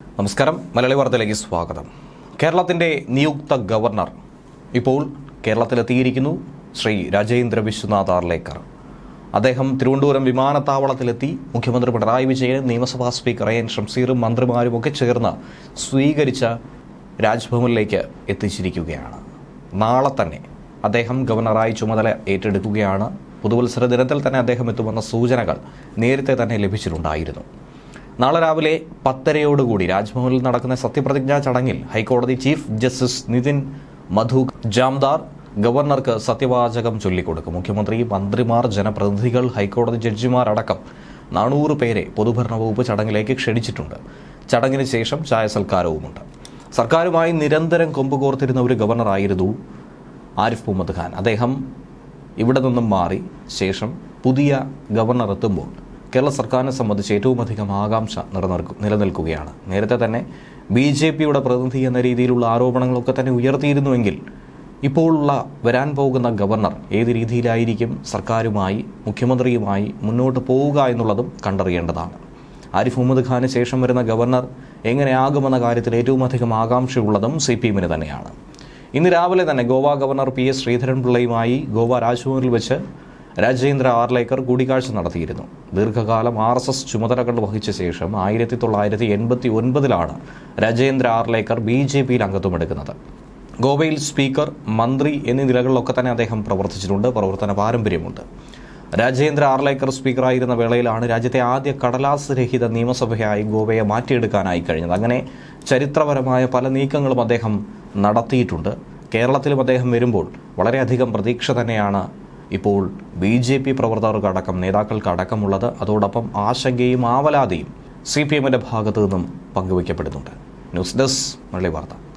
നമസ്കാരം. മലയാളി വാർത്തയിലേക്ക് സ്വാഗതം. കേരളത്തിന്റെ നിയുക്ത ഗവർണർ ഇപ്പോൾ കേരളത്തിലെത്തിയിരിക്കുന്നു ശ്രീ രാജേന്ദ്ര വിശ്വനാഥ് ആർലേക്കർ. അദ്ദേഹം തിരുവനന്തപുരം വിമാനത്താവളത്തിലെത്തി മുഖ്യമന്ത്രി പിണറായി വിജയൻ നിയമസഭാ സ്പീക്കർ എൻ ഷംസീറും മന്ത്രിമാരും ഒക്കെ ചേർന്ന് സ്വീകരിച്ച രാജ്ഭവനിലേക്ക് എത്തിച്ചിരിക്കുകയാണ്. നാളെ തന്നെ അദ്ദേഹം ഗവർണറായി ചുമതല ഏറ്റെടുക്കുകയാണ്. പുതുവത്സര ദിനത്തിൽ തന്നെ അദ്ദേഹം എത്തുമെന്ന സൂചനകൾ നേരത്തെ തന്നെ ലഭിച്ചിട്ടുണ്ടായിരുന്നു. നാളെ രാവിലെ പത്തരയോടുകൂടി രാജ്ഭവനിൽ നടക്കുന്ന സത്യപ്രതിജ്ഞാ ചടങ്ങിൽ ഹൈക്കോടതി ചീഫ് ജസ്റ്റിസ് നിതിൻ മധു ജാംദാർ ഗവർണർക്ക് സത്യവാചകം ചൊല്ലിക്കൊടുക്കും. മുഖ്യമന്ത്രി മന്ത്രിമാർ ജനപ്രതിനിധികൾ ഹൈക്കോടതി ജഡ്ജിമാരടക്കം നാനൂറ് പേരെ പൊതുഭരണ വകുപ്പ് ചടങ്ങിലേക്ക് ക്ഷണിച്ചിട്ടുണ്ട്. ചടങ്ങിന് ശേഷം ചായ സൽക്കാരവുമുണ്ട് സർക്കാരുമായി നിരന്തരം കൊമ്പുകോർത്തിരുന്ന ഒരു ഗവർണറായിരുന്നു ആരിഫ് മുഹമ്മദ് ഖാൻ. അദ്ദേഹം ഇവിടെ നിന്നും മാറി ശേഷം പുതിയ ഗവർണർ എത്തുമ്പോൾ കേരള സർക്കാരിനെ സംബന്ധിച്ച് ഏറ്റവും അധികം ആകാംക്ഷ നിലനിൽക്കും നിലനിൽക്കുകയാണ്. നേരത്തെ തന്നെ ബി ജെ പിയുടെ പ്രതിനിധി എന്ന രീതിയിലുള്ള ആരോപണങ്ങളൊക്കെ തന്നെ ഉയർത്തിയിരുന്നുവെങ്കിൽ ഇപ്പോഴുള്ള വരാൻ പോകുന്ന ഗവർണർ ഏത് രീതിയിലായിരിക്കും സർക്കാരുമായി മുഖ്യമന്ത്രിയുമായി മുന്നോട്ട് പോവുക എന്നുള്ളതും കണ്ടറിയേണ്ടതാണ്. ആരിഫ് മുഹമ്മദ് ഖാന് ശേഷം വരുന്ന ഗവർണർ എങ്ങനെയാകുമെന്ന കാര്യത്തിൽ ഏറ്റവും അധികം ആകാംക്ഷയുള്ളതും സി പി എമ്മിന് തന്നെയാണ്. ഇന്ന് രാവിലെ തന്നെ ഗോവ ഗവർണർ പി എസ് ശ്രീധരൻപിള്ളയുമായി ഗോവ രാജ്ഭവനിൽ വെച്ച് രാജേന്ദ്ര ആർലേക്കർ കൂടിക്കാഴ്ച നടത്തിയിരുന്നു. ദീർഘകാലം ആർ എസ് എസ് ചുമതലകൾ വഹിച്ച ശേഷം ആയിരത്തി തൊള്ളായിരത്തി എൺപത്തി ഒൻപതിലാണ് രാജേന്ദ്ര ആർലേക്കർ ബി ജെ പിയിൽ അംഗത്വമെടുക്കുന്നത്. ഗോവയിൽ സ്പീക്കർ മന്ത്രി എന്നീ നിലകളിലൊക്കെ തന്നെ അദ്ദേഹം പ്രവർത്തിച്ചിട്ടുണ്ട്. പ്രവർത്തന പാരമ്പര്യമുണ്ട്. രാജേന്ദ്ര ആർലേക്കർ സ്പീക്കറായിരുന്ന വേളയിലാണ് രാജ്യത്തെ ആദ്യ കടലാസ് രഹിത നിയമസഭയായി ഗോവയെ മാറ്റിയെടുക്കാനായി കഴിഞ്ഞത്. അങ്ങനെ ചരിത്രപരമായ പല നീക്കങ്ങളും അദ്ദേഹം നടത്തിയിട്ടുണ്ട്. കേരളത്തിലും അദ്ദേഹം വരുമ്പോൾ വളരെയധികം പ്രതീക്ഷ തന്നെയാണ് ഇപ്പോൾ ബി ജെ പി പ്രവർത്തകർക്കടക്കം നേതാക്കൾക്കടക്കമുള്ളത്. അതോടൊപ്പം ആശങ്കയും ആവലാതിയും സി പി എമ്മിന്റെ ഭാഗത്തു നിന്നും പങ്കുവയ്ക്കപ്പെടുന്നുണ്ട്. ന്യൂസ് ഡെസ്ക് മലയാളി വാർത്ത.